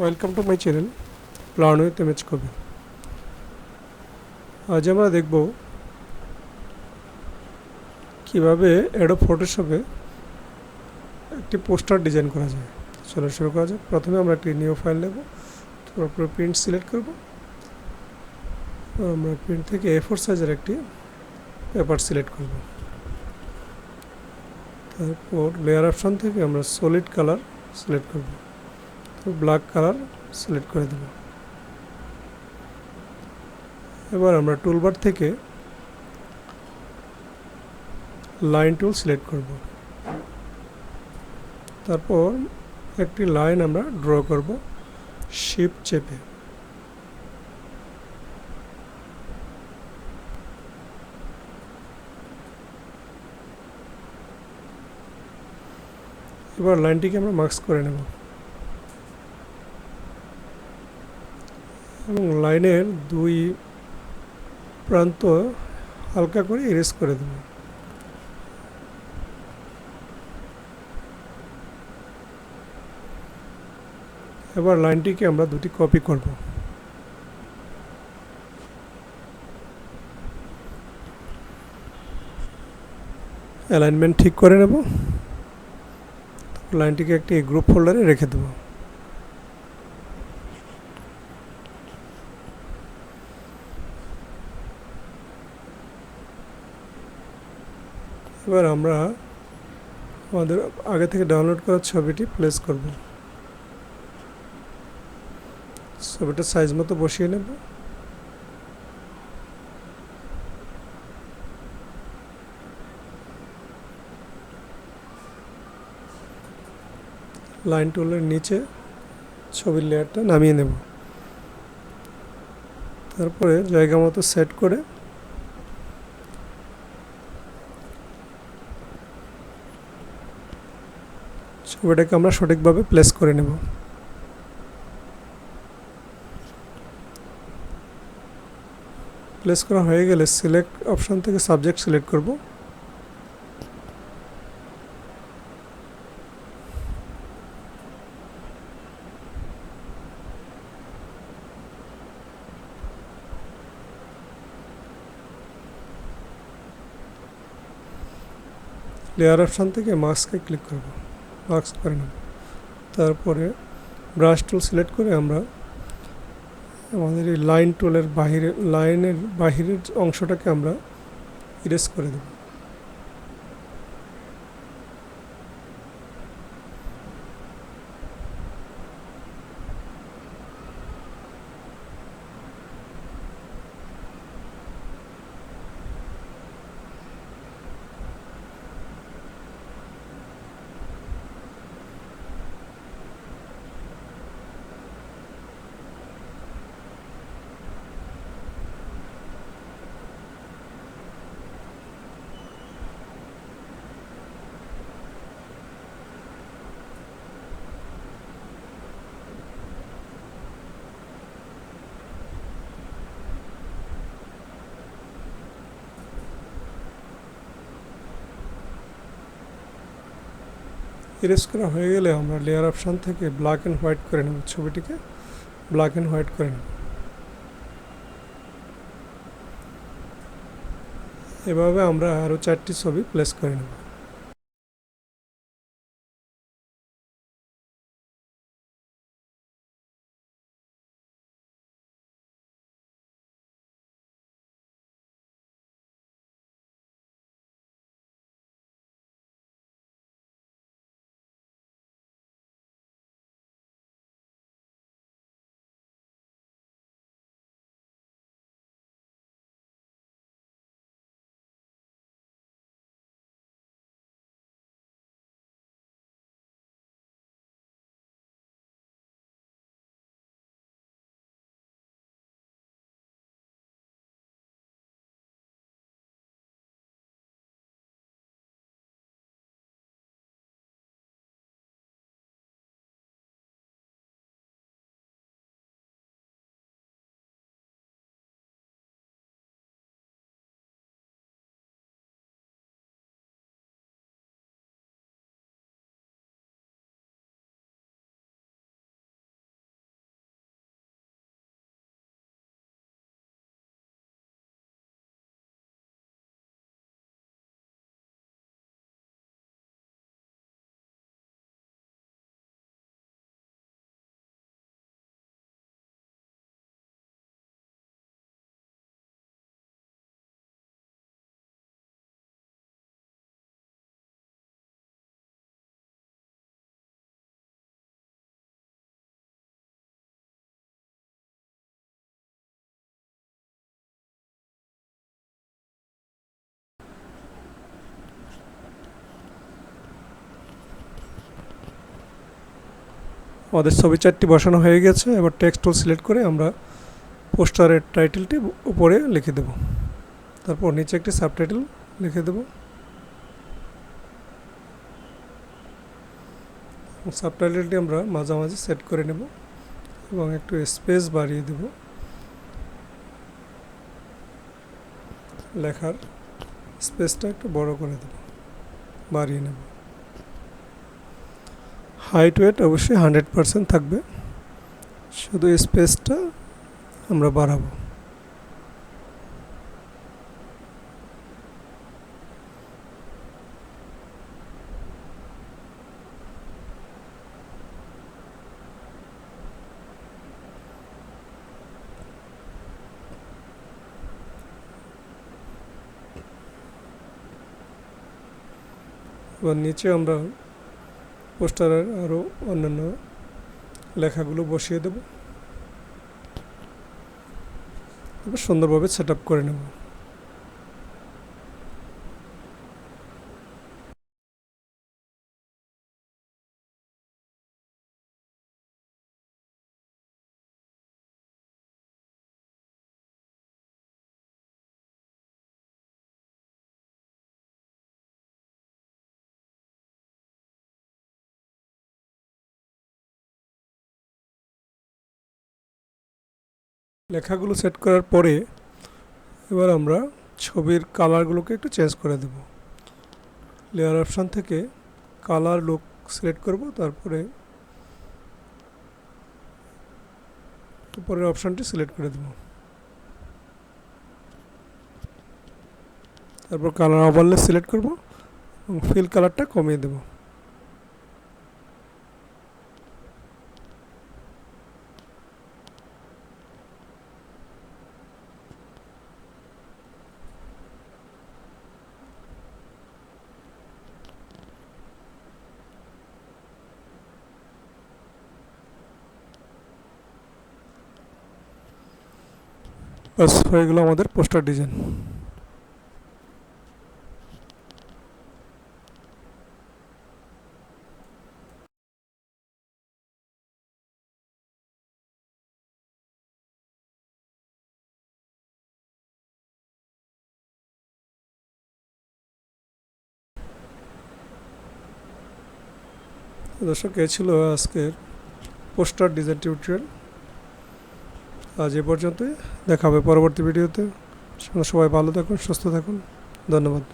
Welcome to my channel plan with MH Kabi আজ আমরা দেখব কীভাবে অ্যাডো ফটোশপে একটি পোস্টার ডিজাইন করা যায়। চলো শুরু করা যাক। প্রথমে আমরা একটি নিউ ফাইল নেব। তারপরে প্রিন্ট সিলেক্ট করব। আমরা প্রিন্ট থেকে এ ফোর সাইজের একটি পেপার সিলেক্ট করব। তারপর লেয়ার অপশন থেকে আমরা সলিড কালার সিলেক্ট করব। ব্ল্যাক কালার সিলেক্ট করে দেব। এবার আমরা টুলবার থেকে লাইন টুল সিলেক্ট করব। তারপর একটি লাইন আমরা ড্র করব শিপ চেপে। এবার লাইনটিকে আমরা মার্কস করে নেব। এবং লাইনের দুই প্রান্ত হালকা করে ইরেজ করে দেব। এবার লাইনটিকে আমরা দুটি কপি করব। অ্যালাইনমেন্ট ঠিক করে নেব। লাইনটিকে একটি গ্রুপ ফোল্ডারে রেখে দেবো। এবার আমরা আমাদের আগে থেকে ডাউনলোড করা ছবিটি প্লেস করব। ছবিটা সাইজ মতো বসিয়ে নেব। লাইন টুলের নিচে ছবির লেয়ারটা নামিয়ে নেব। তারপরে জায়গা মতো সেট করে ছবিটাকে আমরা সঠিকভাবে প্লেস করে নেব। প্লেস করা হয়ে গেলে সিলেক্ট অপশন থেকে সাবজেক্ট সিলেক্ট করব। লেয়ার অপশান থেকে মাস্কে ক্লিক করব। মাস্ক করে নেব। তারপরে ব্রাশ টুল সিলেক্ট করে আমরা আমাদের এই লাইন টুলের বাহিরে, লাইনের বাহিরের অংশটাকে আমরা ইরেজ করে দেব। ইরেজ করা হয়ে গেলে আমরা লেয়ার অপশান থেকে ব্ল্যাক অ্যান্ড হোয়াইট করে নেব ছবিটিকে। ব্ল্যাক অ্যান্ড হোয়াইট করে নেব। এভাবে আমরা আরও চারটি ছবি প্লেস করে নেব। আমাদের ছবি চারটি বসানো হয়ে গেছে। এবার টেক্সট টুল সিলেক্ট করে আমরা পোস্টারের টাইটেলটি উপরে লিখে দেব। তারপর নিচে একটি সাবটাইটেল লিখে দেব। সাবটাইটেলটি আমরা মাঝামাঝি সেট করে নেব এবং একটু স্পেস বাড়িয়ে দেব। লেখার স্পেসটা একটু বড় করে দেব। বাড়িয়ে নেব। হাইট ওয়েট অবশ্যই হান্ড্রেড পারসেন্ট থাকবে। শুধু স্পেসটা আমরা বাড়াবো। এবার নিচে আমরা পোস্টারের আরও অন্যান্য লেখাগুলো বসিয়ে দেব। এবার সুন্দরভাবে সেট আপ করে নেব। লেখাগুলো সেট করার পরে এবার আমরা ছবির কালারগুলোকে একটু চেঞ্জ করে দেব। লেয়ার অপশান থেকে কালার লুক সিলেক্ট করব, তারপরে উপরের অপশানটি সিলেক্ট করে দেব। তারপর কালার ওভারলে সিলেক্ট করব এবং ফিল কালারটা কমিয়ে দেবো। বাস হয়ে গেল আমাদের পোস্টার ডিজাইন দর্শক এ ছিল আজকের পোস্টার ডিজাইন টিউটোরিয়াল আজ এ পর্যন্তই। দেখা হবে পরবর্তী ভিডিওতে। সবাই ভালো থাকুন সুস্থ থাকুন। ধন্যবাদ।